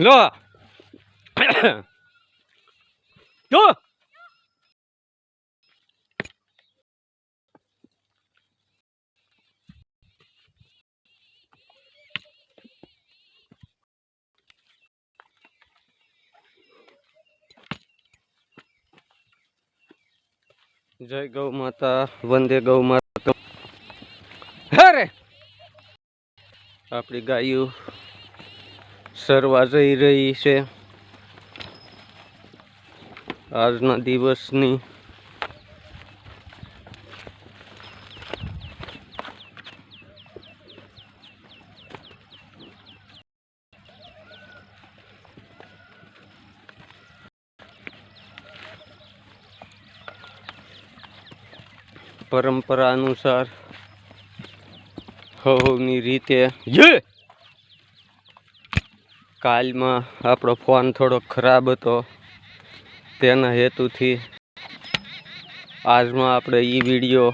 લો જો જય ગૌ માતા વંદે ગૌ માતા હરે આપણી ગાયું સરવા જઈ રહી છે. આજના દિવસની પરંપરા અનુસાર હવની રીતે જે કાલમાં આપણો ફોન થોડો ખરાબ હતો. તેના હેતુથી આજમાં આપણે એ વીડિયો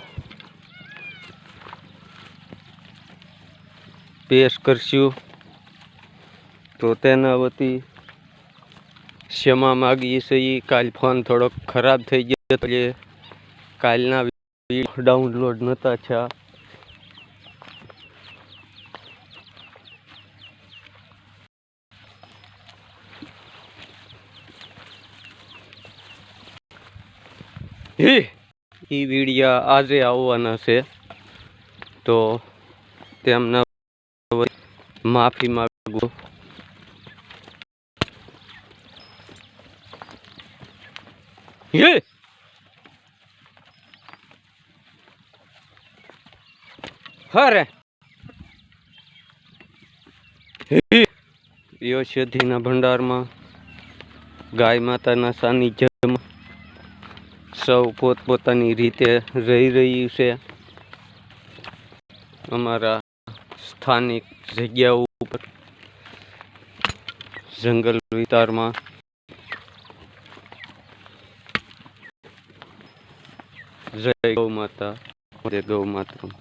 પેશ કરશું. તો તેના વતી ક્ષમા માગીએ છીએ. કાલ ફોન થોડોક ખરાબ થઈ ગયો એટલે કાલના ડાઉનલોડ નહોતા થયા. એ વિડીયા આજે આવવાના છે. તો તેમના માફી માગું. હે? હરે. યશોધીના ભંડારમાં ગાય માતાના સાનિધ્યમાં સૌ પોતપોતાની રીતે રહી રહ્યું છે અમારા સ્થાનિક જગ્યાઓ ઉપર જંગલ વિસ્તારમાં જય ગૌ માતા જય ગૌ માતરમ